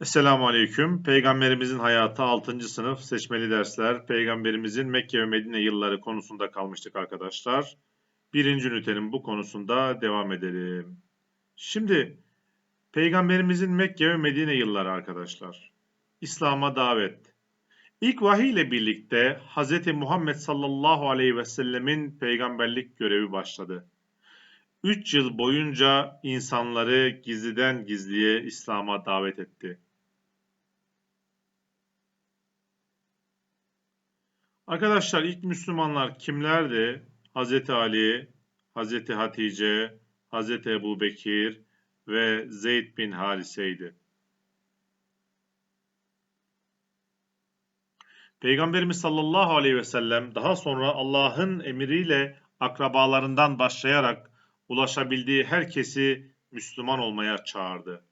Esselamu Aleyküm. Peygamberimizin hayatı 6. sınıf seçmeli dersler. Peygamberimizin Mekke ve Medine yılları konusunda kalmıştık arkadaşlar. Birinci ünitenin bu konusunda devam edelim. Şimdi Peygamberimizin Mekke ve Medine yılları arkadaşlar. İslam'a davet. İlk vahiy ile birlikte Hz. Muhammed sallallahu aleyhi ve sellemin peygamberlik görevi başladı. 3 yıl boyunca insanları gizliden gizliye İslam'a davet etti. Arkadaşlar ilk Müslümanlar kimlerdi? Hz. Ali, Hz. Hatice, Hz. Ebu Bekir ve Zeyd bin Harise'ydi. Peygamberimiz sallallahu aleyhi ve sellem daha sonra Allah'ın emriyle akrabalarından başlayarak ulaşabildiği herkesi Müslüman olmaya çağırdı.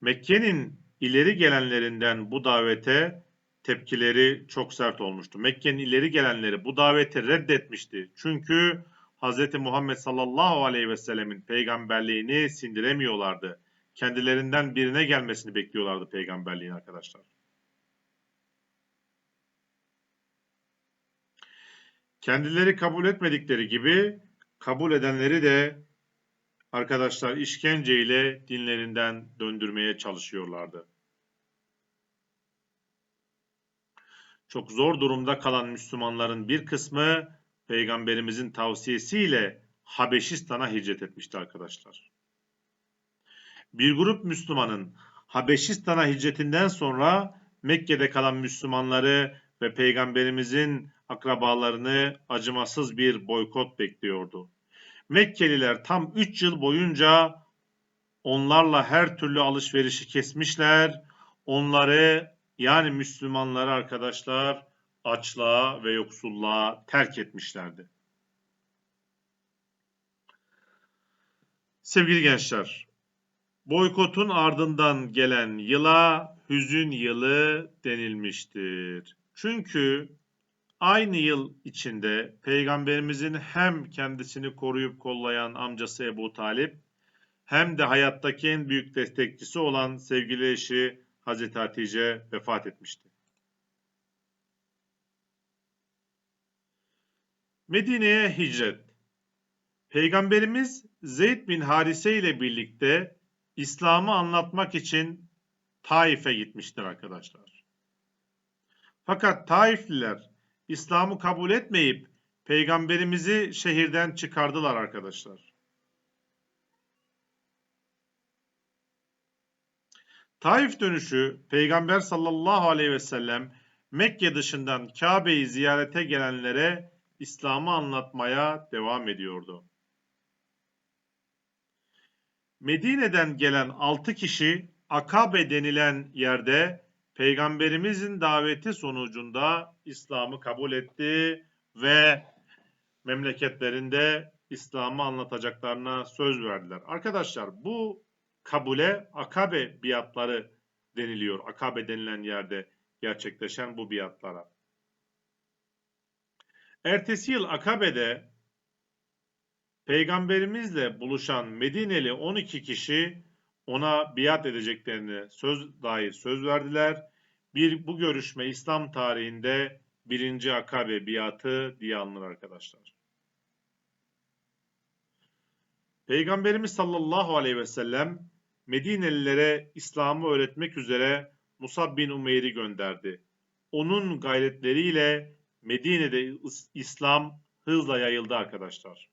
Mekke'nin ileri gelenlerinden bu davete tepkileri çok sert olmuştu. Mekke'nin ileri gelenleri bu daveti reddetmişti. Çünkü Hz. Muhammed sallallahu aleyhi ve sellemin peygamberliğini sindiremiyorlardı. Kendilerinden birine gelmesini bekliyorlardı peygamberliğin arkadaşlar. Kendileri kabul etmedikleri gibi kabul edenleri de arkadaşlar işkenceyle dinlerinden döndürmeye çalışıyorlardı. Çok zor durumda kalan Müslümanların bir kısmı peygamberimizin tavsiyesiyle Habeşistan'a hicret etmişti arkadaşlar. Bir grup Müslümanın Habeşistan'a hicretinden sonra Mekke'de kalan Müslümanları ve peygamberimizin akrabalarını acımasız bir boykot bekliyordu. Mekkeliler tam 3 yıl boyunca onlarla her türlü alışverişi kesmişler, onları yani Müslümanları arkadaşlar açlığa ve yoksulluğa terk etmişlerdi. Sevgili gençler, boykotun ardından gelen yıla hüzün yılı denilmiştir. Çünkü aynı yıl içinde peygamberimizin hem kendisini koruyup kollayan amcası Ebu Talip hem de hayattaki en büyük destekçisi olan sevgili eşi Hazreti Hatice vefat etmişti. Medine'ye hicret. Peygamberimiz Zeyd bin Harise ile birlikte İslam'ı anlatmak için Taif'e gitmiştir arkadaşlar. Fakat Taifliler İslam'ı kabul etmeyip peygamberimizi şehirden çıkardılar arkadaşlar. Taif dönüşü Peygamber sallallahu aleyhi ve sellem Mekke dışından Kabe'yi ziyarete gelenlere İslam'ı anlatmaya devam ediyordu. Medine'den gelen 6 kişi Akabe denilen yerde Peygamberimizin daveti sonucunda İslam'ı kabul etti ve memleketlerinde İslam'ı anlatacaklarına söz verdiler. Arkadaşlar bu kabule akabe biatları deniliyor. Akabe denilen yerde gerçekleşen bu biatlara. Ertesi yıl Akabe'de Peygamberimizle buluşan Medineli 12 kişi ona biat edeceklerini söz dair söz verdiler. Bir bu görüşme İslam tarihinde birinci Akabe biatı diye anılır arkadaşlar. Peygamberimiz sallallahu aleyhi ve sellem Medinelilere İslam'ı öğretmek üzere Musab bin Umeyr'i gönderdi. Onun gayretleriyle Medine'de İslam hızla yayıldı arkadaşlar.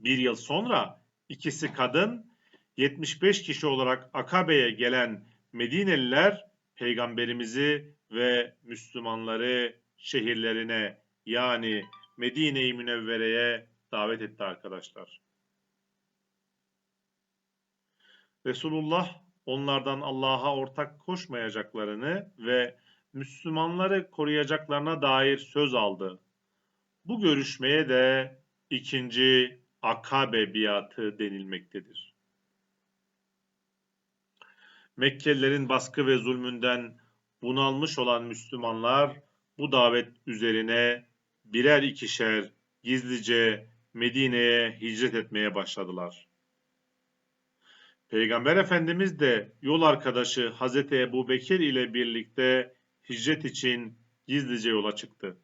Bir yıl sonra ikisi kadın 75 kişi olarak Akabe'ye gelen Medineliler peygamberimizi ve Müslümanları şehirlerine yani Medine-i Münevvere'ye davet etti arkadaşlar. Resulullah onlardan Allah'a ortak koşmayacaklarını ve Müslümanları koruyacaklarına dair söz aldı. Bu görüşmeye de ikinci Akabe biatı denilmektedir. Mekkelilerin baskı ve zulmünden bunalmış olan Müslümanlar bu davet üzerine birer ikişer gizlice Medine'ye hicret etmeye başladılar. Peygamber Efendimiz de yol arkadaşı Hazreti Ebu Bekir ile birlikte hicret için gizlice yola çıktı.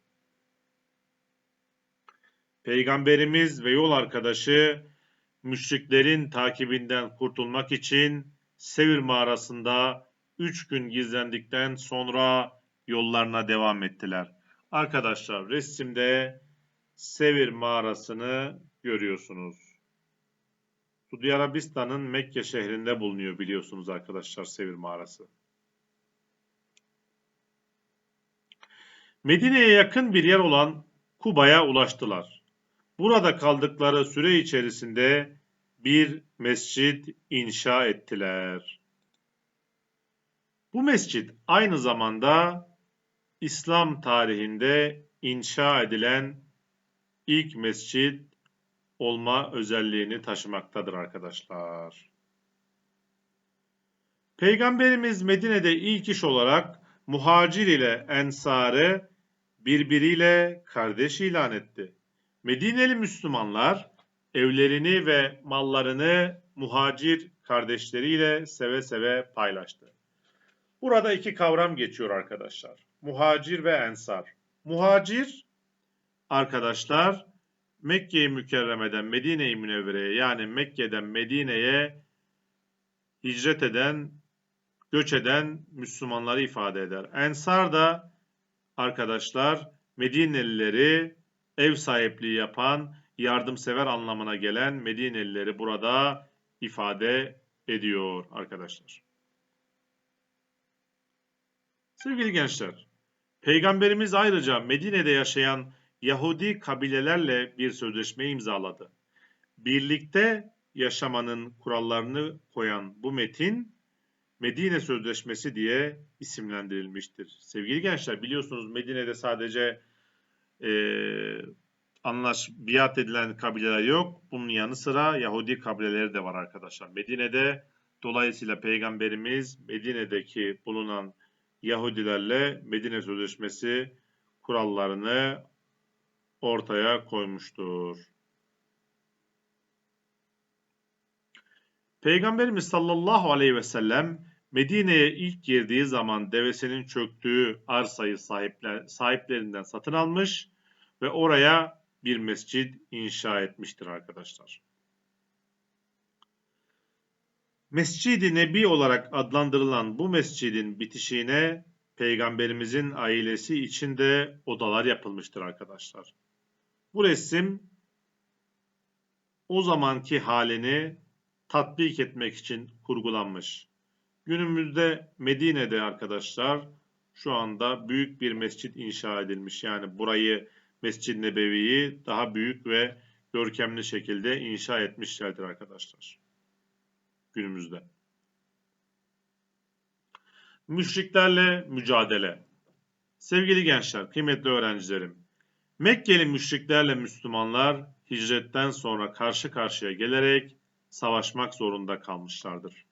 Peygamberimiz ve yol arkadaşı müşriklerin takibinden kurtulmak için Sevir mağarasında üç gün gizlendikten sonra yollarına devam ettiler. Arkadaşlar resimde Sevir mağarasını görüyorsunuz. Suudi Arabistan'ın Mekke şehrinde bulunuyor biliyorsunuz arkadaşlar Sevir mağarası. Medine'ye yakın bir yer olan Kuba'ya ulaştılar. Burada kaldıkları süre içerisinde bir mescit inşa ettiler. Bu mescit aynı zamanda İslam tarihinde inşa edilen ilk mescit olma özelliğini taşımaktadır arkadaşlar. Peygamberimiz Medine'de ilk iş olarak muhacir ile ensarı birbiriyle kardeş ilan etti. Medineli Müslümanlar evlerini ve mallarını muhacir kardeşleriyle seve seve paylaştı. Burada iki kavram geçiyor arkadaşlar. Muhacir ve ensar. Muhacir arkadaşlar Mekke-i Mükerreme'den Medine-i Münevvere'ye yani Mekke'den Medine'ye hicret eden, göç eden Müslümanları ifade eder. Ensar da arkadaşlar Medinelileri ev sahipliği yapan, yardımsever anlamına gelen Medinelileri burada ifade ediyor arkadaşlar. Sevgili gençler, Peygamberimiz ayrıca Medine'de yaşayan Yahudi kabilelerle bir sözleşme imzaladı. Birlikte yaşamanın kurallarını koyan bu metin Medine Sözleşmesi diye isimlendirilmiştir. Sevgili gençler biliyorsunuz Medine'de sadece e, anlaş biat edilen kabileler yok. Bunun yanı sıra Yahudi kabileleri de var arkadaşlar. Medine'de dolayısıyla Peygamberimiz Medine'deki bulunan Yahudilerle Medine Sözleşmesi kurallarını ortaya koymuştur. Peygamberimiz sallallahu aleyhi ve sellem Medine'ye ilk girdiği zaman devesinin çöktüğü arsayı sahipler, sahiplerinden satın almış ve oraya bir mescid inşa etmiştir arkadaşlar. Mescid-i Nebi olarak adlandırılan bu mescidin bitişiğine Peygamberimizin ailesi için de odalar yapılmıştır arkadaşlar. Bu resim o zamanki halini tatbik etmek için kurgulanmış. Günümüzde Medine'de arkadaşlar şu anda büyük bir mescit inşa edilmiş. Yani burayı Mescid-i Nebevi'yi daha büyük ve görkemli şekilde inşa etmişlerdir arkadaşlar. Günümüzde. Müşriklerle mücadele. Sevgili gençler, kıymetli öğrencilerim. Mekkeli müşriklerle Müslümanlar hicretten sonra karşı karşıya gelerek savaşmak zorunda kalmışlardır.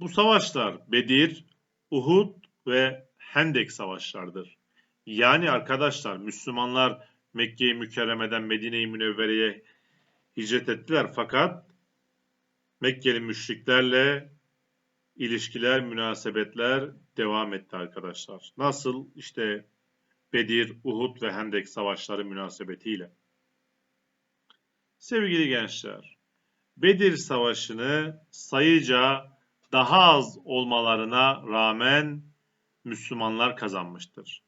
Bu savaşlar Bedir, Uhud ve Hendek savaşlardır. Yani arkadaşlar Müslümanlar Mekke-i Mükerreme'den Medine-i Münevvere'ye hicret ettiler fakat Mekkeli müşriklerle ilişkiler, münasebetler devam etti arkadaşlar. Nasıl? İşte Bedir, Uhud ve Hendek savaşları münasebetiyle. Sevgili gençler, Bedir Savaşı'nı sayıca daha az olmalarına rağmen Müslümanlar kazanmıştır.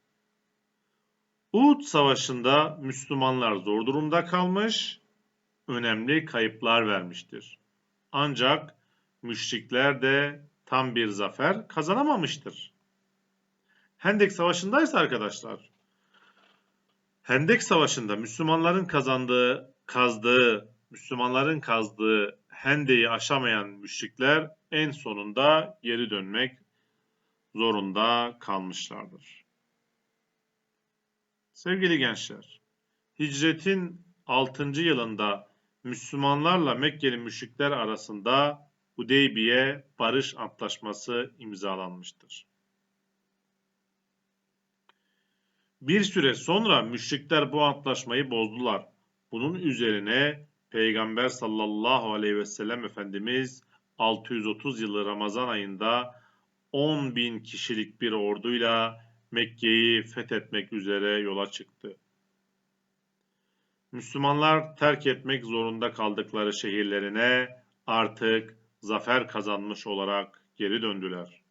Uhud Savaşı'nda Müslümanlar zor durumda kalmış, önemli kayıplar vermiştir. Ancak müşrikler de tam bir zafer kazanamamıştır. Hendek Savaşı'ndaysa arkadaşlar, Hendek Savaşı'nda Müslümanların kazandığı, kazdığı, Müslümanların kazdığı Hende'yi aşamayan müşrikler en sonunda geri dönmek zorunda kalmışlardır. Sevgili gençler, hicretin 6. yılında Müslümanlarla Mekkeli müşrikler arasında Hudeybiye Barış Antlaşması imzalanmıştır. Bir süre sonra müşrikler bu antlaşmayı bozdular. Bunun üzerine Peygamber sallallahu aleyhi ve sellem Efendimiz 630 yılı Ramazan ayında 10 bin kişilik bir orduyla Mekke'yi fethetmek üzere yola çıktı. Müslümanlar terk etmek zorunda kaldıkları şehirlerine artık zafer kazanmış olarak geri döndüler.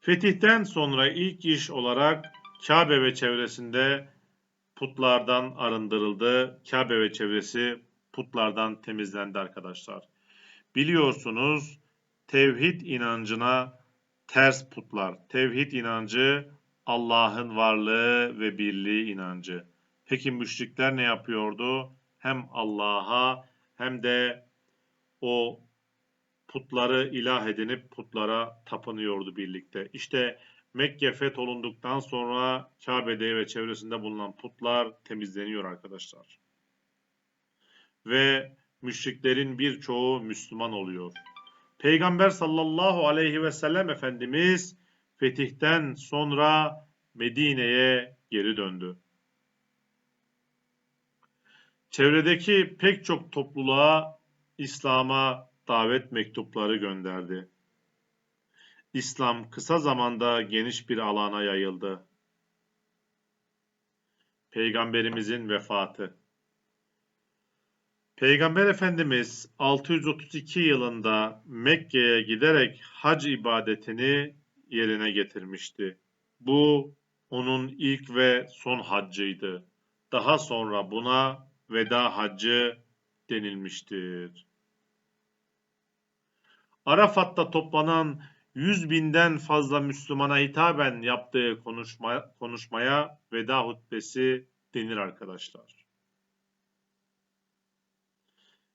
Fetihten sonra ilk iş olarak Kabe ve çevresinde putlardan arındırıldı. Kabe ve çevresi putlardan temizlendi arkadaşlar. Biliyorsunuz tevhid inancına ters putlar. Tevhid inancı Allah'ın varlığı ve birliği inancı. Peki müşrikler ne yapıyordu? Hem Allah'a hem de o putları ilah edinip putlara tapınıyordu birlikte. İşte Mekke fetholunduktan sonra Kabe'de ve çevresinde bulunan putlar temizleniyor arkadaşlar. Ve müşriklerin birçoğu Müslüman oluyor. Peygamber sallallahu aleyhi ve sellem Efendimiz fetihten sonra Medine'ye geri döndü. Çevredeki pek çok topluluğa İslam'a davet mektupları gönderdi. İslam kısa zamanda geniş bir alana yayıldı. Peygamberimizin vefatı Peygamber Efendimiz 632 yılında Mekke'ye giderek hac ibadetini yerine getirmişti. Bu onun ilk ve son haccıydı. Daha sonra buna veda haccı denilmiştir. Arafat'ta toplanan 100 binden fazla Müslümana hitaben yaptığı konuşma, konuşmaya veda hutbesi denir arkadaşlar.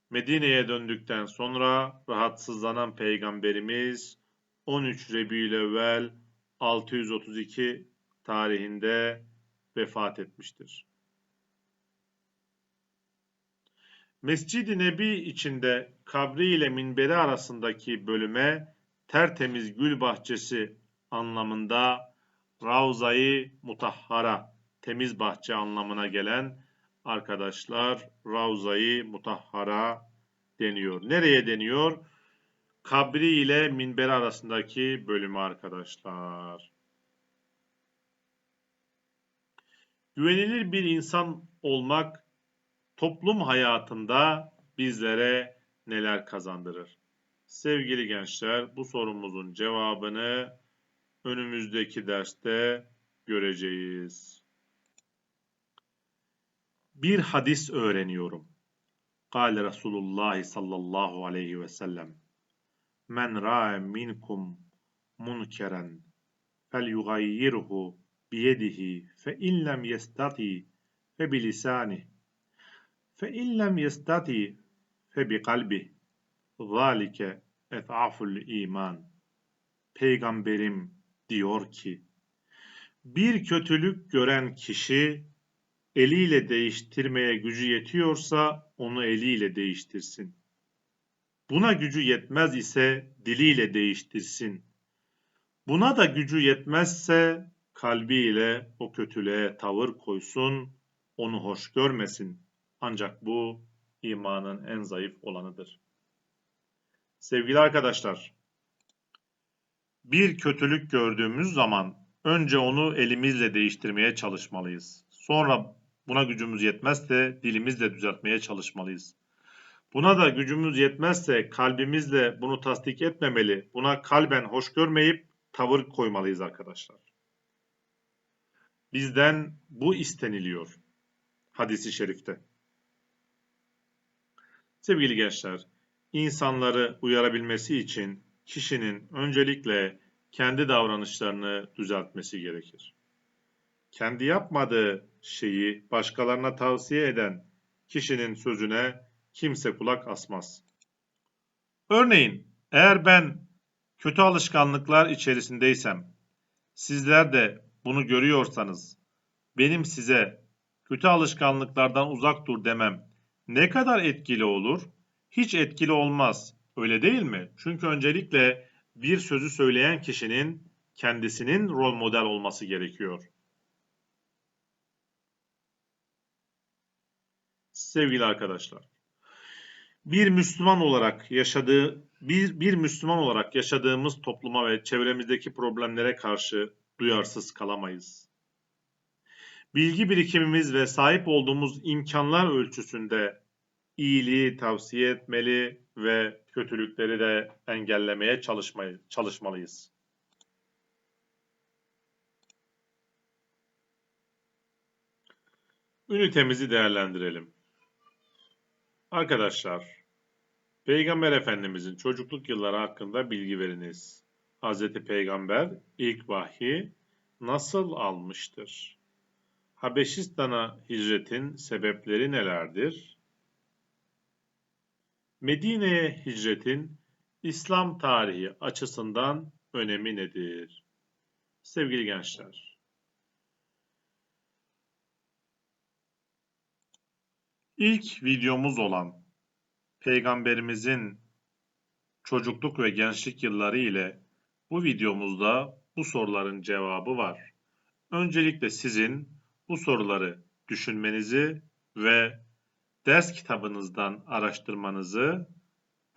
Medine'ye döndükten sonra rahatsızlanan peygamberimiz 13 Rebiülevvel 632 tarihinde vefat etmiştir. Mescid-i Nebi içinde kabri ile minberi arasındaki bölüme tertemiz gül bahçesi anlamında Ravza-i Mutahhara, temiz bahçe anlamına gelen arkadaşlar Ravza-i Mutahhara deniyor. Nereye deniyor? Kabri ile minberi arasındaki bölümü arkadaşlar. Güvenilir bir insan olmak toplum hayatında bizlere neler kazandırır? Sevgili gençler, bu sorumuzun cevabını önümüzdeki derste göreceğiz. Bir hadis öğreniyorum. Kale Resulullah sallallahu aleyhi ve sellem. Men ra'a minkum munkeren fel yugayyirhu biyedihi fe in lem yestati fe bilisani yestati fe bi kalbi zalike et'aful iman Peygamberim diyor ki bir kötülük gören kişi eliyle değiştirmeye gücü yetiyorsa onu eliyle değiştirsin. Buna gücü yetmez ise diliyle değiştirsin. Buna da gücü yetmezse kalbiyle o kötülüğe tavır koysun, onu hoş görmesin. Ancak bu imanın en zayıf olanıdır. Sevgili arkadaşlar, bir kötülük gördüğümüz zaman önce onu elimizle değiştirmeye çalışmalıyız. Sonra Buna gücümüz yetmezse dilimizle düzeltmeye çalışmalıyız. Buna da gücümüz yetmezse kalbimizle bunu tasdik etmemeli, buna kalben hoş görmeyip tavır koymalıyız arkadaşlar. Bizden bu isteniliyor hadisi şerifte. Sevgili gençler, insanları uyarabilmesi için kişinin öncelikle kendi davranışlarını düzeltmesi gerekir kendi yapmadığı şeyi başkalarına tavsiye eden kişinin sözüne kimse kulak asmaz. Örneğin eğer ben kötü alışkanlıklar içerisindeysem, sizler de bunu görüyorsanız, benim size kötü alışkanlıklardan uzak dur demem ne kadar etkili olur? Hiç etkili olmaz. Öyle değil mi? Çünkü öncelikle bir sözü söyleyen kişinin kendisinin rol model olması gerekiyor. Sevgili arkadaşlar, bir Müslüman olarak yaşadığı bir, bir Müslüman olarak yaşadığımız topluma ve çevremizdeki problemlere karşı duyarsız kalamayız. Bilgi birikimimiz ve sahip olduğumuz imkanlar ölçüsünde iyiliği tavsiye etmeli ve kötülükleri de engellemeye çalışmayı, çalışmalıyız. Ünitemizi değerlendirelim. Arkadaşlar, Peygamber Efendimizin çocukluk yılları hakkında bilgi veriniz. Hz. Peygamber ilk vahyi nasıl almıştır? Habeşistan'a hicretin sebepleri nelerdir? Medine'ye hicretin İslam tarihi açısından önemi nedir? Sevgili gençler, ilk videomuz olan Peygamberimizin çocukluk ve gençlik yılları ile bu videomuzda bu soruların cevabı var. Öncelikle sizin bu soruları düşünmenizi ve ders kitabınızdan araştırmanızı,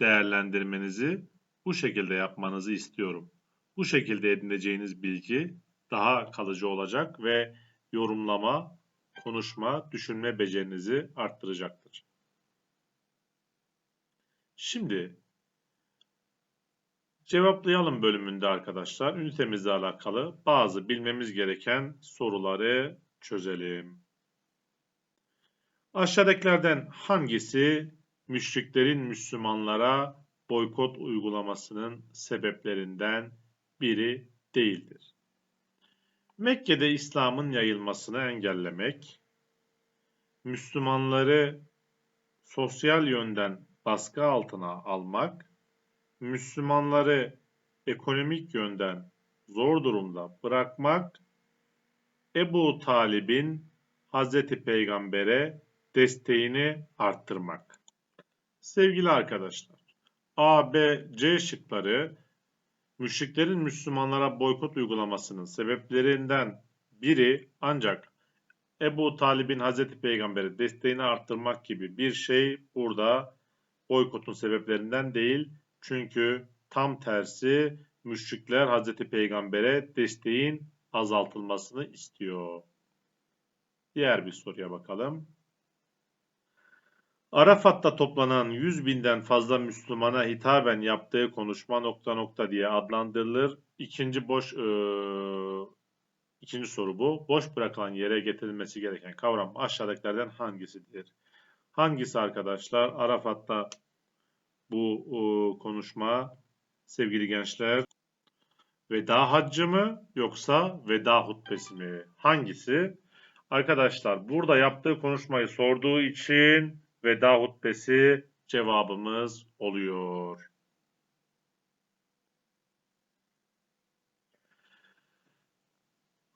değerlendirmenizi bu şekilde yapmanızı istiyorum. Bu şekilde edineceğiniz bilgi daha kalıcı olacak ve yorumlama, konuşma, düşünme becerinizi arttıracaktır. Şimdi cevaplayalım bölümünde arkadaşlar ünitemizle alakalı bazı bilmemiz gereken soruları çözelim. Aşağıdakilerden hangisi müşriklerin Müslümanlara boykot uygulamasının sebeplerinden biri değildir? Mekke'de İslam'ın yayılmasını engellemek, Müslümanları sosyal yönden baskı altına almak, Müslümanları ekonomik yönden zor durumda bırakmak, Ebu Talib'in Hazreti Peygamber'e desteğini arttırmak. Sevgili arkadaşlar, A, B, C şıkları müşriklerin Müslümanlara boykot uygulamasının sebeplerinden biri ancak Ebu Talib'in Hazreti Peygamber'e desteğini arttırmak gibi bir şey burada boykotun sebeplerinden değil. Çünkü tam tersi müşrikler Hazreti Peygamber'e desteğin azaltılmasını istiyor. Diğer bir soruya bakalım. Arafat'ta toplanan 100 binden fazla Müslümana hitaben yaptığı konuşma nokta nokta diye adlandırılır. İkinci boş e, ikinci soru bu. Boş bırakılan yere getirilmesi gereken kavram aşağıdakilerden hangisidir? Hangisi arkadaşlar? Arafat'ta bu o, konuşma sevgili gençler veda haccı mı yoksa veda hutbesi mi? Hangisi? Arkadaşlar burada yaptığı konuşmayı sorduğu için veda hutbesi cevabımız oluyor.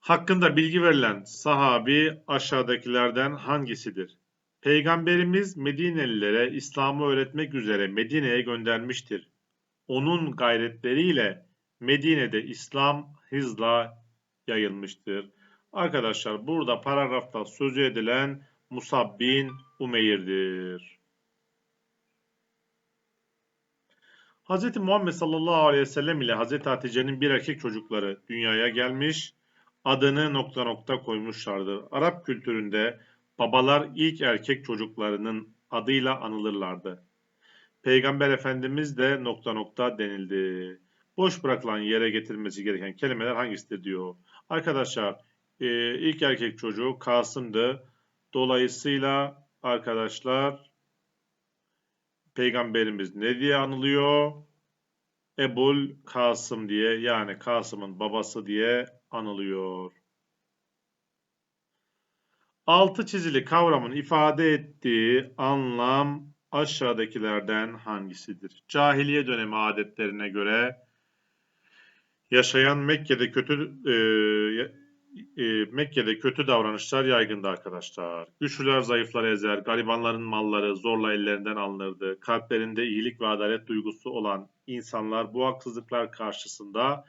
Hakkında bilgi verilen sahabi aşağıdakilerden hangisidir? Peygamberimiz Medinelilere İslam'ı öğretmek üzere Medine'ye göndermiştir. Onun gayretleriyle Medine'de İslam hızla yayılmıştır. Arkadaşlar burada paragrafta sözü edilen Musab bin Umeyr'dir. Hz. Muhammed sallallahu aleyhi ve sellem ile Hz. Hatice'nin bir erkek çocukları dünyaya gelmiş, adını nokta nokta koymuşlardır. Arap kültüründe babalar ilk erkek çocuklarının adıyla anılırlardı. Peygamber Efendimiz de nokta nokta denildi. Boş bırakılan yere getirilmesi gereken kelimeler hangisidir diyor. Arkadaşlar e, ilk erkek çocuğu Kasım'dı. Dolayısıyla arkadaşlar Peygamberimiz ne diye anılıyor? Ebul Kasım diye yani Kasım'ın babası diye anılıyor. Altı çizili kavramın ifade ettiği anlam aşağıdakilerden hangisidir? Cahiliye dönemi adetlerine göre yaşayan Mekke'de kötü e, e, Mekke'de kötü davranışlar yaygındı arkadaşlar. Güçlüler zayıfları ezer, garibanların malları zorla ellerinden alınırdı. Kalplerinde iyilik ve adalet duygusu olan insanlar bu haksızlıklar karşısında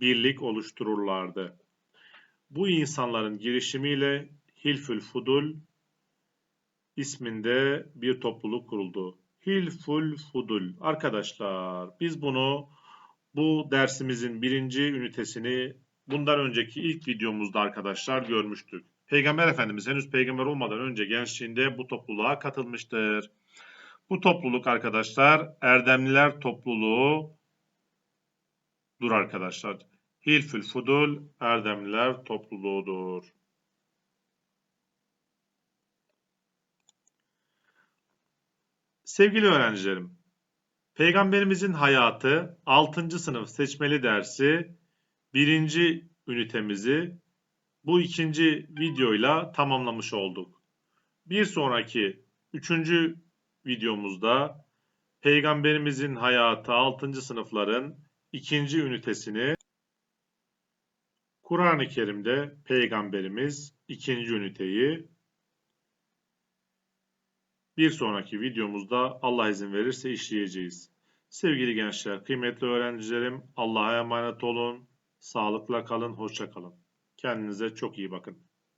birlik oluştururlardı. Bu insanların girişimiyle Hilfül Fudul isminde bir topluluk kuruldu. Hilful Fudul. Arkadaşlar biz bunu bu dersimizin birinci ünitesini bundan önceki ilk videomuzda arkadaşlar görmüştük. Peygamber Efendimiz henüz peygamber olmadan önce gençliğinde bu topluluğa katılmıştır. Bu topluluk arkadaşlar Erdemliler topluluğu dur arkadaşlar. Hilfül Fudul Erdemliler topluluğudur. Sevgili öğrencilerim, Peygamberimizin hayatı 6. sınıf seçmeli dersi 1. ünitemizi bu ikinci videoyla tamamlamış olduk. Bir sonraki 3. videomuzda Peygamberimizin hayatı 6. sınıfların ikinci ünitesini Kur'an-ı Kerim'de Peygamberimiz ikinci üniteyi bir sonraki videomuzda Allah izin verirse işleyeceğiz. Sevgili gençler, kıymetli öğrencilerim, Allah'a emanet olun, sağlıkla kalın, hoşça kalın. Kendinize çok iyi bakın.